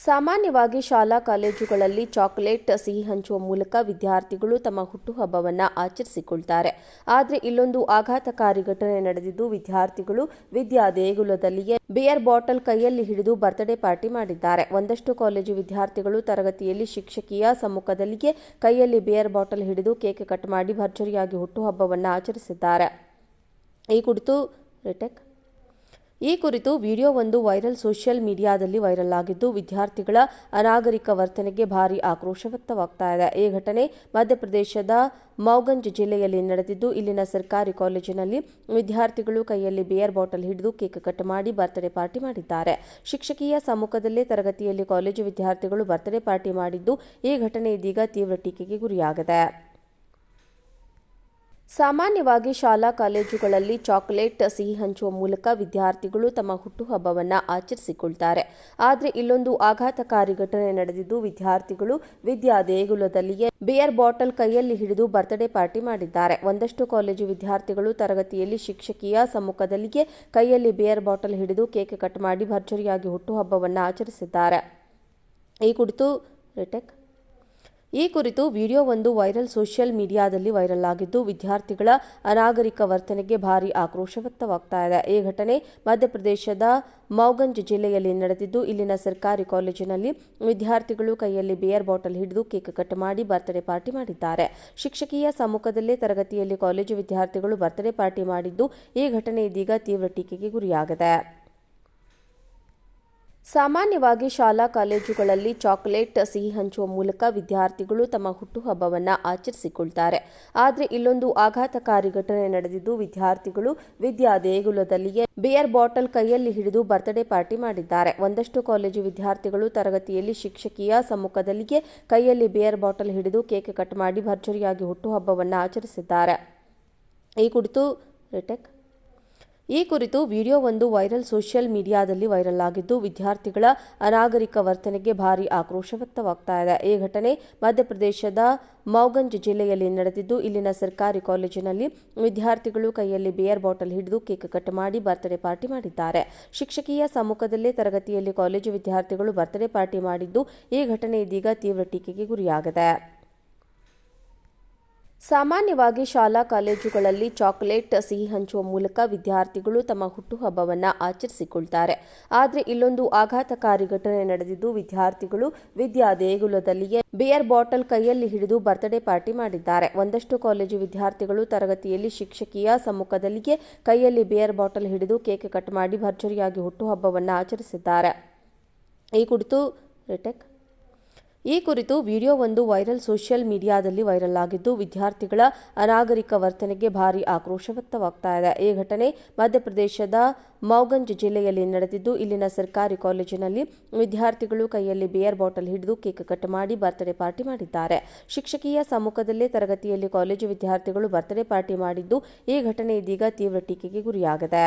ಸಾಮಾನ್ಯವಾಗಿ ಶಾಲಾ ಕಾಲೇಜುಗಳಲ್ಲಿ ಚಾಕೊಲೇಟ್ ಸಿಹಿ ಹಂಚುವ ಮೂಲಕ ವಿದ್ಯಾರ್ಥಿಗಳು ತಮ್ಮ ಹುಟ್ಟುಹಬ್ಬವನ್ನು ಆಚರಿಸಿಕೊಳ್ತಾರೆ. ಆದರೆ ಇಲ್ಲೊಂದು ಆಘಾತಕಾರಿ ಘಟನೆ ನಡೆದಿದ್ದು ವಿದ್ಯಾರ್ಥಿಗಳು ವಿದ್ಯಾ ದೇಗುಲದಲ್ಲಿಯೇ ಬಿಯರ್ ಬಾಟಲ್ ಕೈಯಲ್ಲಿ ಹಿಡಿದು ಬರ್ತ್ಡೇ ಪಾರ್ಟಿ ಮಾಡಿದ್ದಾರೆ. ಒಂದಷ್ಟು ಕಾಲೇಜು ವಿದ್ಯಾರ್ಥಿಗಳು ತರಗತಿಯಲ್ಲಿ ಶಿಕ್ಷಕಿಯ ಸಮ್ಮುಖದಲ್ಲಿಯೇ ಕೈಯಲ್ಲಿ ಬಿಯರ್ ಬಾಟಲ್ ಹಿಡಿದು ಕೇಕ್ ಕಟ್ ಮಾಡಿ ಭರ್ಜರಿಯಾಗಿ ಹುಟ್ಟುಹಬ್ಬವನ್ನು ಆಚರಿಸಿದ್ದಾರೆ. ಈ ಕುರಿತು ರಿಟೆಕ್ ಈ ಕುರಿತು ವಿಡಿಯೋವೊಂದು ವೈರಲ್ ಸೋಷಿಯಲ್ ಮೀಡಿಯಾದಲ್ಲಿ ವೈರಲ್ ಆಗಿದ್ದು, ವಿದ್ಯಾರ್ಥಿಗಳ ಅನಾಗರಿಕ ವರ್ತನೆಗೆ ಭಾರಿ ಆಕ್ರೋಶ ವ್ಯಕ್ತವಾಗ್ತಾ ಇದೆ. ಈ ಘಟನೆ ಮಧ್ಯಪ್ರದೇಶದ ಮೌಗಂಜ್ ಜಿಲ್ಲೆಯಲ್ಲಿ ನಡೆದಿದ್ದು, ಇಲ್ಲಿನ ಸರ್ಕಾರಿ ಕಾಲೇಜಿನಲ್ಲಿ ವಿದ್ಯಾರ್ಥಿಗಳು ಕೈಯಲ್ಲಿ ಬಿಯರ್ ಬಾಟಲ್ ಹಿಡಿದು ಕೇಕ್ ಕಟ್ ಮಾಡಿ ಬರ್ತ್ಡೇ ಪಾರ್ಟಿ ಮಾಡಿದ್ದಾರೆ. ಶಿಕ್ಷಕಿಯ ಸಮ್ಮುಖದಲ್ಲೇ ತರಗತಿಯಲ್ಲಿ ಕಾಲೇಜು ವಿದ್ಯಾರ್ಥಿಗಳು ಬರ್ತ್ಡೇ ಪಾರ್ಟಿ ಮಾಡಿದ್ದು, ಈ ಘಟನೆ ಇದೀಗ ತೀವ್ರ ಟೀಕೆಗೆ ಗುರಿಯಾಗಿದೆ. ಸಾಮಾನ್ಯವಾಗಿ ಶಾಲಾ ಕಾಲೇಜುಗಳಲ್ಲಿ ಚಾಕೊಲೇಟ್ ಸಿಹಿ ಹಂಚುವ ಮೂಲಕ ವಿದ್ಯಾರ್ಥಿಗಳು ತಮ್ಮ ಹುಟ್ಟುಹಬ್ಬವನ್ನು ಆಚರಿಸಿಕೊಳ್ತಾರೆ. ಆದರೆ ಇಲ್ಲೊಂದು ಆಘಾತಕಾರಿ ಘಟನೆ ನಡೆದಿದ್ದು ವಿದ್ಯಾರ್ಥಿಗಳು ವಿದ್ಯಾ ದೇಗುಲದಲ್ಲಿಯೇ ಬಿಯರ್ ಬಾಟಲ್ ಕೈಯಲ್ಲಿ ಹಿಡಿದು ಬರ್ತ್ಡೇ ಪಾರ್ಟಿ ಮಾಡಿದ್ದಾರೆ. ಒಂದಷ್ಟು ಕಾಲೇಜು ವಿದ್ಯಾರ್ಥಿಗಳು ತರಗತಿಯಲ್ಲಿ ಶಿಕ್ಷಕಿಯ ಸಮ್ಮುಖದಲ್ಲಿಯೇ ಕೈಯಲ್ಲಿ ಬಿಯರ್ ಬಾಟಲ್ ಹಿಡಿದು ಕೇಕ್ ಕಟ್ ಮಾಡಿ ಭರ್ಜರಿಯಾಗಿ ಹುಟ್ಟುಹಬ್ಬವನ್ನು ಆಚರಿಸಿದ್ದಾರೆ. ಈ ಕುರಿತು ರಿಟೆಕ್ ಈ ಕುರಿತು ವಿಡಿಯೋವೊಂದು ವೈರಲ್ ಸೋಷಿಯಲ್ ಮೀಡಿಯಾದಲ್ಲಿ ವೈರಲ್ ಆಗಿದ್ದು, ವಿದ್ಯಾರ್ಥಿಗಳ ಅನಾಗರಿಕ ವರ್ತನೆಗೆ ಭಾರಿ ಆಕ್ರೋಶ ವ್ಯಕ್ತವಾಗ್ತಾ ಇದೆ. ಈ ಘಟನೆ ಮಧ್ಯಪ್ರದೇಶದ ಮೌಗಂಜ್ ಜಿಲ್ಲೆಯಲ್ಲಿ ನಡೆದಿದ್ದು, ಇಲ್ಲಿನ ಸರ್ಕಾರಿ ಕಾಲೇಜಿನಲ್ಲಿ ವಿದ್ಯಾರ್ಥಿಗಳು ಕೈಯಲ್ಲಿ ಬಿಯರ್ ಬಾಟಲ್ ಹಿಡಿದು ಕೇಕ್ ಕಟ್ ಮಾಡಿ ಬರ್ತ್ಡೇ ಪಾರ್ಟಿ ಮಾಡಿದ್ದಾರೆ. ಶಿಕ್ಷಕಿಯ ಸಮ್ಮುಖದಲ್ಲೇ ತರಗತಿಯಲ್ಲಿ ಕಾಲೇಜು ವಿದ್ಯಾರ್ಥಿಗಳು ಬರ್ತ್ಡೇ ಪಾರ್ಟಿ ಮಾಡಿದ್ದು, ಈ ಘಟನೆ ಇದೀಗ ತೀವ್ರ ಟೀಕೆಗೆ ಗುರಿಯಾಗಿದೆ. ಸಾಮಾನ್ಯವಾಗಿ ಶಾಲಾ ಕಾಲೇಜುಗಳಲ್ಲಿ ಚಾಕೊಲೇಟ್ ಸಿಹಿ ಹಂಚುವ ಮೂಲಕ ವಿದ್ಯಾರ್ಥಿಗಳು ತಮ್ಮ ಹುಟ್ಟುಹಬ್ಬವನ್ನು ಆಚರಿಸಿಕೊಳ್ತಾರೆ. ಆದರೆ ಇಲ್ಲೊಂದು ಆಘಾತಕಾರಿ ಘಟನೆ ನಡೆದಿದ್ದು ವಿದ್ಯಾರ್ಥಿಗಳು ವಿದ್ಯಾ ದೇಗುಲದಲ್ಲಿಯೇ ಬಿಯರ್ ಬಾಟಲ್ ಕೈಯಲ್ಲಿ ಹಿಡಿದು ಬರ್ತ್ಡೇ ಪಾರ್ಟಿ ಮಾಡಿದ್ದಾರೆ. ಒಂದಷ್ಟು ಕಾಲೇಜು ವಿದ್ಯಾರ್ಥಿಗಳು ತರಗತಿಯಲ್ಲಿ ಶಿಕ್ಷಕಿಯ ಸಮ್ಮುಖದಲ್ಲಿಯೇ ಕೈಯಲ್ಲಿ ಬಿಯರ್ ಬಾಟಲ್ ಹಿಡಿದು ಕೇಕ್ ಕಟ್ ಮಾಡಿ ಭರ್ಜರಿಯಾಗಿ ಹುಟ್ಟುಹಬ್ಬವನ್ನು ಆಚರಿಸಿದ್ದಾರೆ. ಈ ಕುರಿತು ರಿಟೆಕ್ ಈ ಕುರಿತು ವಿಡಿಯೋವೊಂದು ವೈರಲ್ ಸೋಷಿಯಲ್ ಮೀಡಿಯಾದಲ್ಲಿ ವೈರಲ್ ಆಗಿದ್ದು, ವಿದ್ಯಾರ್ಥಿಗಳ ಅನಾಗರಿಕ ವರ್ತನೆಗೆ ಭಾರಿ ಆಕ್ರೋಶ ವ್ಯಕ್ತವಾಗ್ತಾ ಇದೆ. ಈ ಘಟನೆ ಮಧ್ಯಪ್ರದೇಶದ ಮೌಗಂಜ್ ಜಿಲ್ಲೆಯಲ್ಲಿ ನಡೆದಿದ್ದು, ಇಲ್ಲಿನ ಸರ್ಕಾರಿ ಕಾಲೇಜಿನಲ್ಲಿ ವಿದ್ಯಾರ್ಥಿಗಳು ಕೈಯಲ್ಲಿ ಬಿಯರ್ ಬಾಟಲ್ ಹಿಡಿದು ಕೇಕ್ ಕಟ್ ಮಾಡಿ ಬರ್ತ್ಡೇ ಪಾರ್ಟಿ ಮಾಡಿದ್ದಾರೆ. ಶಿಕ್ಷಕಿಯ ಸಮ್ಮುಖದಲ್ಲೇ ತರಗತಿಯಲ್ಲಿ ಕಾಲೇಜು ವಿದ್ಯಾರ್ಥಿಗಳು ಬರ್ತ್ಡೇ ಪಾರ್ಟಿ ಮಾಡಿದ್ದು, ಈ ಘಟನೆ ಇದೀಗ ತೀವ್ರ ಟೀಕೆಗೆ ಗುರಿಯಾಗಿದೆ. ಸಾಮಾನ್ಯವಾಗಿ ಶಾಲಾ ಕಾಲೇಜುಗಳಲ್ಲಿ ಚಾಕೊಲೇಟ್ ಸಿಹಿ ಹಂಚುವ ಮೂಲಕ ವಿದ್ಯಾರ್ಥಿಗಳು ತಮ್ಮ ಹುಟ್ಟುಹಬ್ಬವನ್ನು ಆಚರಿಸಿಕೊಳ್ತಾರೆ. ಆದರೆ ಇಲ್ಲೊಂದು ಆಘಾತಕಾರಿ ಘಟನೆ ನಡೆದಿದ್ದು ವಿದ್ಯಾರ್ಥಿಗಳು ವಿದ್ಯಾ ದೇಗುಲದಲ್ಲಿಯೇ ಬಿಯರ್ ಬಾಟಲ್ ಕೈಯಲ್ಲಿ ಹಿಡಿದು ಬರ್ತ್ಡೇ ಪಾರ್ಟಿ ಮಾಡಿದ್ದಾರೆ. ಒಂದಷ್ಟು ಕಾಲೇಜು ವಿದ್ಯಾರ್ಥಿಗಳು ತರಗತಿಯಲ್ಲಿ ಶಿಕ್ಷಕಿಯ ಸಮ್ಮುಖದಲ್ಲಿಯೇ ಕೈಯಲ್ಲಿ ಬಿಯರ್ ಬಾಟಲ್ ಹಿಡಿದು ಕೇಕ್ ಕಟ್ ಮಾಡಿ ಭರ್ಜರಿಯಾಗಿ ಹುಟ್ಟುಹಬ್ಬವನ್ನು ಆಚರಿಸಿದ್ದಾರೆ. ಈ ಕುರಿತು ರಿಟೆಕ್ ಈ ಕುರಿತು ವಿಡಿಯೋವೊಂದು ವೈರಲ್ ಸೋಷಿಯಲ್ ಮೀಡಿಯಾದಲ್ಲಿ ವೈರಲ್ ಆಗಿದ್ದು, ವಿದ್ಯಾರ್ಥಿಗಳ ಅನಾಗರಿಕ ವರ್ತನೆಗೆ ಭಾರಿ ಆಕ್ರೋಶ ವ್ಯಕ್ತವಾಗ್ತಾ ಇದೆ. ಈ ಘಟನೆ ಮಧ್ಯಪ್ರದೇಶದ ಮೌಗಂಜ್ ಜಿಲ್ಲೆಯಲ್ಲಿ ನಡೆದಿದ್ದು, ಇಲ್ಲಿನ ಸರ್ಕಾರಿ ಕಾಲೇಜಿನಲ್ಲಿ ವಿದ್ಯಾರ್ಥಿಗಳು ಕೈಯಲ್ಲಿ ಬಿಯರ್ ಬಾಟಲ್ ಹಿಡಿದು ಕೇಕ್ ಕಟ್ ಮಾಡಿ ಬರ್ತ್ಡೇ ಪಾರ್ಟಿ ಮಾಡಿದ್ದಾರೆ. ಶಿಕ್ಷಕಿಯ ಸಮ್ಮುಖದಲ್ಲೇ ತರಗತಿಯಲ್ಲಿ ಕಾಲೇಜು ವಿದ್ಯಾರ್ಥಿಗಳು ಬರ್ತ್ಡೇ ಪಾರ್ಟಿ ಮಾಡಿದ್ದು, ಈ ಘಟನೆ ಇದೀಗ ತೀವ್ರ ಟೀಕೆಗೆ ಗುರಿಯಾಗಿದೆ.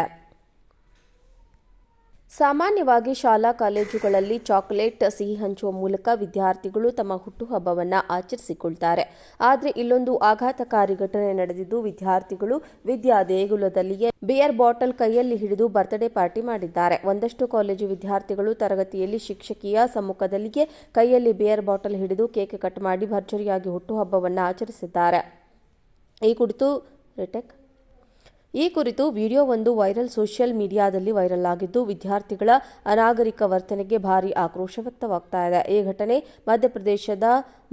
ಸಾಮಾನ್ಯವಾಗಿ ಶಾಲಾ ಕಾಲೇಜುಗಳಲ್ಲಿ ಚಾಕೊಲೇಟ್ ಸಿಹಿ ಹಂಚುವ ಮೂಲಕ ವಿದ್ಯಾರ್ಥಿಗಳು ತಮ್ಮ ಹುಟ್ಟುಹಬ್ಬವನ್ನು ಆಚರಿಸಿಕೊಳ್ತಾರೆ. ಆದರೆ ಇಲ್ಲೊಂದು ಆಘಾತಕಾರಿ ಘಟನೆ ನಡೆದಿದ್ದು ವಿದ್ಯಾರ್ಥಿಗಳು ವಿದ್ಯಾ ದೇಗುಲದಲ್ಲಿಯೇ ಬಿಯರ್ ಬಾಟಲ್ ಕೈಯಲ್ಲಿ ಹಿಡಿದು ಬರ್ತ್ಡೇ ಪಾರ್ಟಿ ಮಾಡಿದ್ದಾರೆ. ಒಂದಷ್ಟು ಕಾಲೇಜು ವಿದ್ಯಾರ್ಥಿಗಳು ತರಗತಿಯಲ್ಲಿ ಶಿಕ್ಷಕಿಯ ಸಮ್ಮುಖದಲ್ಲಿಯೇ ಕೈಯಲ್ಲಿ ಬಿಯರ್ ಬಾಟಲ್ ಹಿಡಿದು ಕೇಕ್ ಕಟ್ ಮಾಡಿ ಭರ್ಜರಿಯಾಗಿ ಹುಟ್ಟುಹಬ್ಬವನ್ನು ಆಚರಿಸಿದ್ದಾರೆ. ಈ ಕುರಿತು ರಿಟೆಕ್ ಈ ಕುರಿತು ವಿಡಿಯೋವೊಂದು ವೈರಲ್ ಸೋಷಿಯಲ್ ಮೀಡಿಯಾದಲ್ಲಿ ವೈರಲ್ ಆಗಿದ್ದು, ವಿದ್ಯಾರ್ಥಿಗಳ ಅನಾಗರಿಕ ವರ್ತನೆಗೆ ಭಾರಿ ಆಕ್ರೋಶ ವ್ಯಕ್ತವಾಗ್ತಾ ಇದೆ. ಈ ಘಟನೆ ಮಧ್ಯಪ್ರದೇಶದ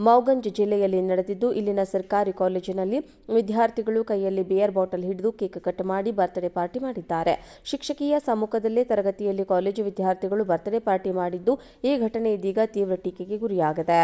ಮೌಗಂಜ್ ಜಿಲ್ಲೆಯಲ್ಲಿ ನಡೆದಿದ್ದು, ಇಲ್ಲಿನ ಸರ್ಕಾರಿ ಕಾಲೇಜಿನಲ್ಲಿ ವಿದ್ಯಾರ್ಥಿಗಳು ಕೈಯಲ್ಲಿ ಬಿಯರ್ ಬಾಟಲ್ ಹಿಡಿದು ಕೇಕ್ ಕಟ್ ಮಾಡಿ ಬರ್ತ್ಡೇ ಪಾರ್ಟಿ ಮಾಡಿದ್ದಾರೆ. ಶಿಕ್ಷಕಿಯ ಸಮ್ಮುಖದಲ್ಲೇ ತರಗತಿಯಲ್ಲಿ ಕಾಲೇಜು ವಿದ್ಯಾರ್ಥಿಗಳು ಬರ್ತ್ಡೇ ಪಾರ್ಟಿ ಮಾಡಿದ್ದು, ಈ ಘಟನೆ ಇದೀಗ ತೀವ್ರ ಟೀಕೆಗೆ ಗುರಿಯಾಗಿದೆ.